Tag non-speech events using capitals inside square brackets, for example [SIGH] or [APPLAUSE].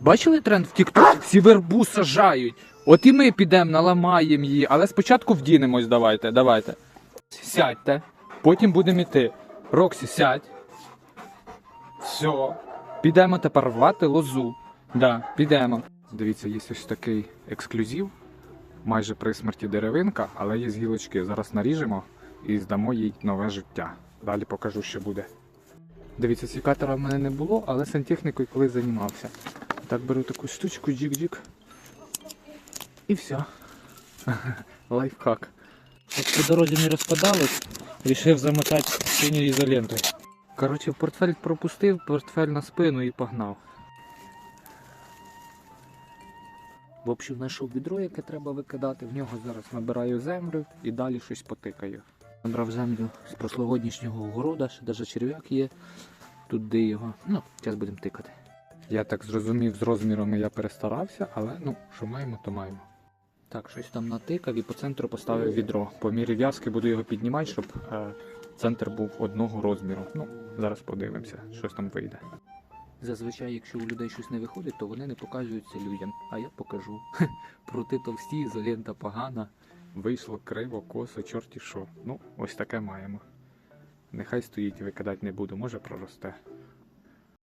Бачили тренд в TikTok? Всі вербу сажають. От і ми підемо, наламаємо її, але спочатку вдінемось, давайте, давайте. Сядьте, потім будемо йти. Роксі, сядь. Все. Підемо тепер рвати лозу. Да, підемо. Дивіться, є ось такий ексклюзив. Майже при смерті деревинка, але є з гілочки. Зараз наріжемо і здамо їй нове життя. Далі покажу, що буде. Дивіться, секатора в мене не було, але сантехнікою колись займався. Так беру таку штучку, джик-джик. І все. [LAUGHS] Лайфхак. Щоб по дорозі не розпадалось, вирішив замотати синьою ізолентою. Коротше, портфель пропустив, портфель на спину і погнав. В общем, знайшов відро, яке треба викидати. В нього зараз набираю землю і далі щось потикаю. Набрав землю з прошлогоднішнього города, ще навіть черв'як є. Туди його. Ну, зараз будемо тикати. Я так зрозумів, з розмірами я перестарався, але ну, що маємо, то маємо. Так, щось там натикав і по центру поставив відро. По мірі в'язки буду його піднімати, щоб е, центр був одного розміру. Ну, зараз подивимося, щось там вийде. Зазвичай, якщо у людей щось не виходить, то вони не показуються людям. А я покажу. Проти товсті, ізолента погана. Вийшло криво, косо, чорті що. Ну, ось таке маємо. Нехай стоїть, викидати не буду, може проросте.